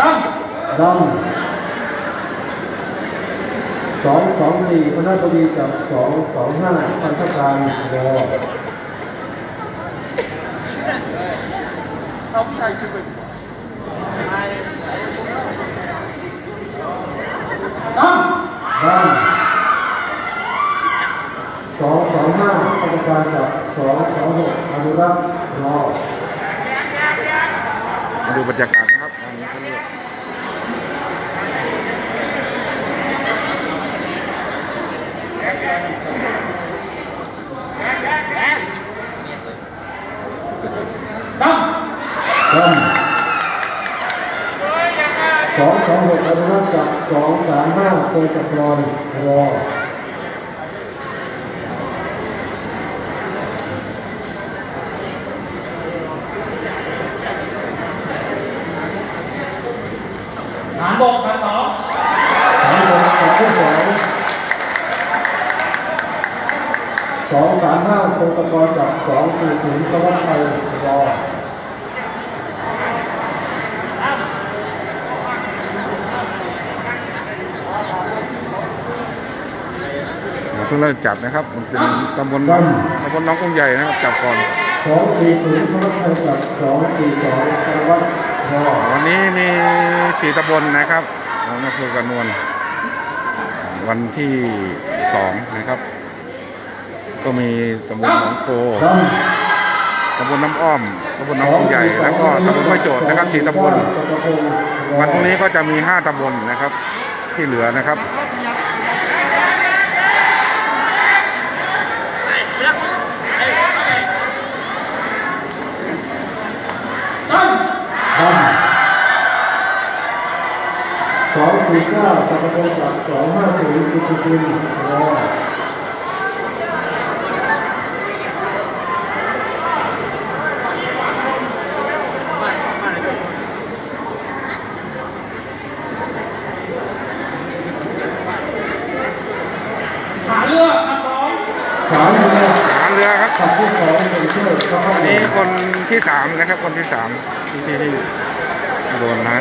ตั้งดำสองสองสี่คณะบดีกับสองสองห้าพันธการรอเอาใครชื่อไปตั้งดำสองสองห้าพันธการกับสองสองหกอนุรักษ์รอมาดูบรรยากาศนะครับอันนี้เขาเรียก ตั้งดำสองสองหกอนุรักษ์กับสองสามห้าเตยสักรอยรอฐานบกฐานสอง ตกรกับสองสี่ศูนย์ตะวันไทยรอมันเพิ่งเริ่มจับนะครับ มันเป็นตำบลตำบลน้องกุ้งใหญ่นะครับ จับก่อนสองสี่ศูนย์ตะวันไทยกับสองสี่สองตะวันรอวันนี้มีสี่ตำบลนะครับของอำเภอกระนวลวันที่สองนะครับ ก็มีตำบลหนองโกดตำบลน้ำอ้อมตำบลน้องกุ้งใหญ่ แล้วก็ตำบลห้วยโจทย์นะครับสี่ตำบล วันพรุ่งนี้ก็จะมีห้าตำบลนะครับ ที่เหลือนะครับตั้งดำสองสี่เก้าตะวันกับสองห้าศูนย์สุขุมรอ ฐานเรือฐานสอง สามเรือ หาเรือครับ ขับที่สองเป็นเชื่อเข้าห้องนี่คนที่สามนะครับ คนที่สามที่ที่ที่โดนนะ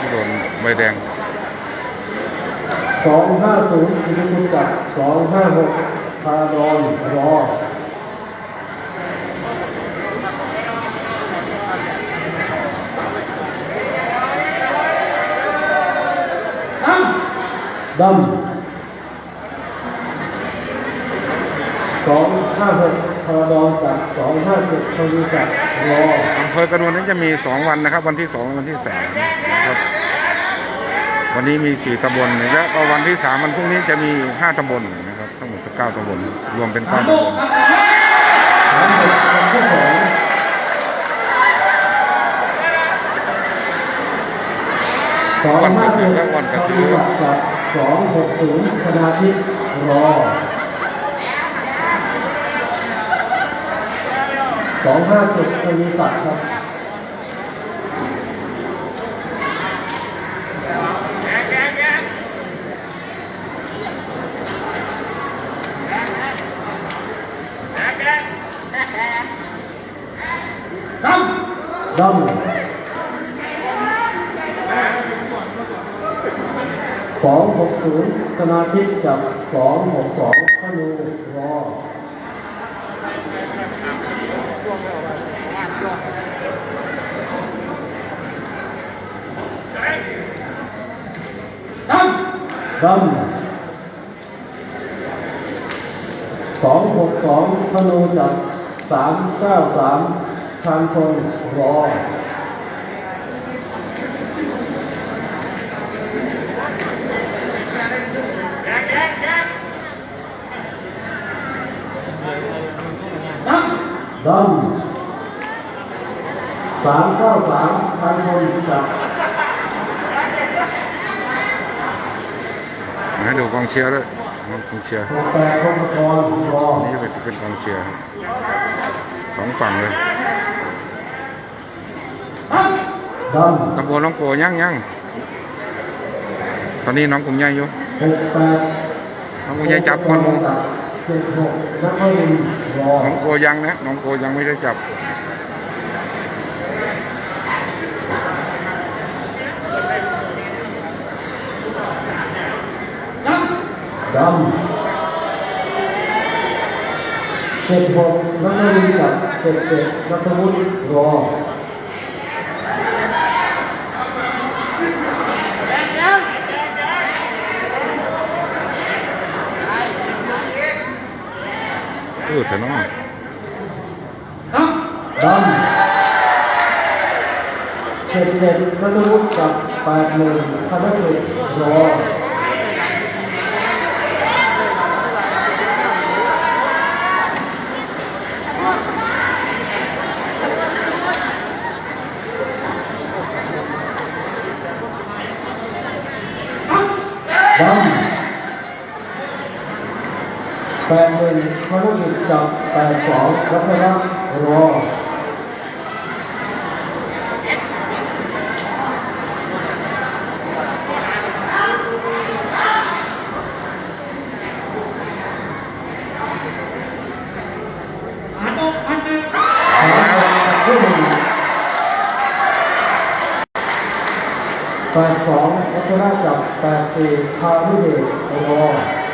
ที่โดนใบแดงสองห้าศูนย์อินทุจักสองห้าหกพาดอนรอตั้งดำสองห้าหก พาดอนกับสองห้าเจ็ดทวีศักดิ์รออำเภอกระนวลนี้จะมีสองวันนะครับ วันที่สองและวันที่สามนะครับวันนี้มีสี่ตำบลและก็วันที่สามวันพรุ่งนี้จะมีห้าตำบลนะครับทั้งหมดเก้าตำบลรวมเป็นฐาเก้านบตำบกลฐานสองสามหกวันที่สองสองห้าเจ็ดทวีศักดิ์กับสองหกศูนย์ธนาทิพย์รอ สองห้าเจ็ดทวีศักดิ์ครับตั้งดำสองหกศูนย์ธนาทิพย์กับสองหกสองขนูรอ ตั้งดำสองหกสองขนูจับสามเก้าสามชานชนรอตั้งดำ สามเก้าสามชานชนจับให้ดูกองเชียร์ด้วยกองเชียร์หกแปดพงศกรรอนี่เป็นเป็นกองเชียร์ครับสองฝั่งเลยตั้งดำตำบลน้องโกยังยังตอนนี้น้องกุ้งใหญ่อยู่หกแปดน้องกุ้งใหญ่จับคนหมูเจ็ดหกนักเรียนรอน้องโกยังนะน้องโกยังไม่ได้จับ ดำเจ็ดหกนักเรียนจับเจ็ดเจ็ดนัทวุฒิรอเออแต่น้องนับดำเจ็ดเจ็ดนัทวุฒิกับแปดหนึ่งธนกิจรอ แปดหนึ่งธนกิจับแปดสองรัชรัตนรอหาโต๊ะอีโร่แปดสองรัชรัตน์กับแปดสี่พาวิเดชรอ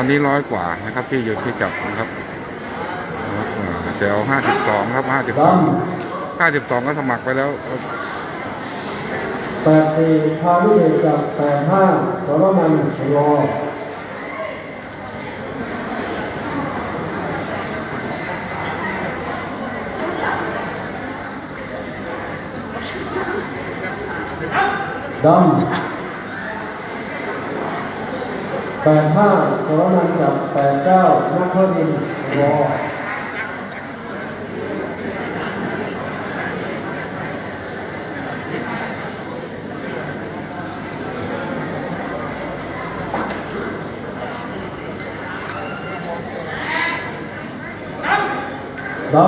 วันนี้ร้อยกว่านะครับ ที่อยู่ที่จับนะครับร้อยกว่าแต่เอาห้าสิบสองครับห้าสิบสองห้าสิบสองก็สมัครไปแล้วแปดสี่พาวิเดชกับแปดห้าสรมันรอดำแปดห้าสรนันท์กับแปดเก้านักเทดินรอดำ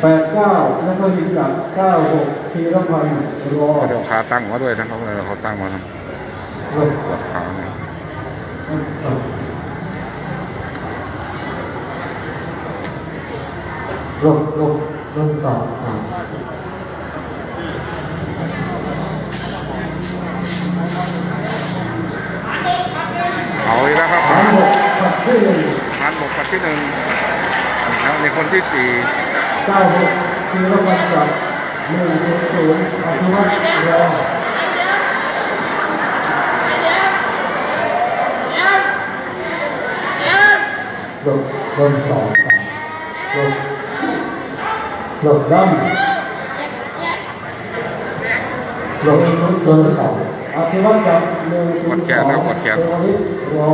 แปดเก้านักเทดินกับเก้าหกธีรพันรอเดี๋ยวขาตั้งมาด้วยนะครับเลยเขาตั้งมาทำ ปวดขาเนี่ยลงลงลงสองอ่าเอาอีกแล้วครับสามหกขับที่หนึ่งทานบกปัดที่หนึ่งแล้วในคนที่สี่เก้าหกธีรพันธ์กับหนึ่งศูนย์ศูนย์อภิวัตรอ ลบลมสองสามลงลบดำลงศูนย์ศูนย์สองอาทิวัตรกับหนึ่งศูนย์สองเทวนิตรอ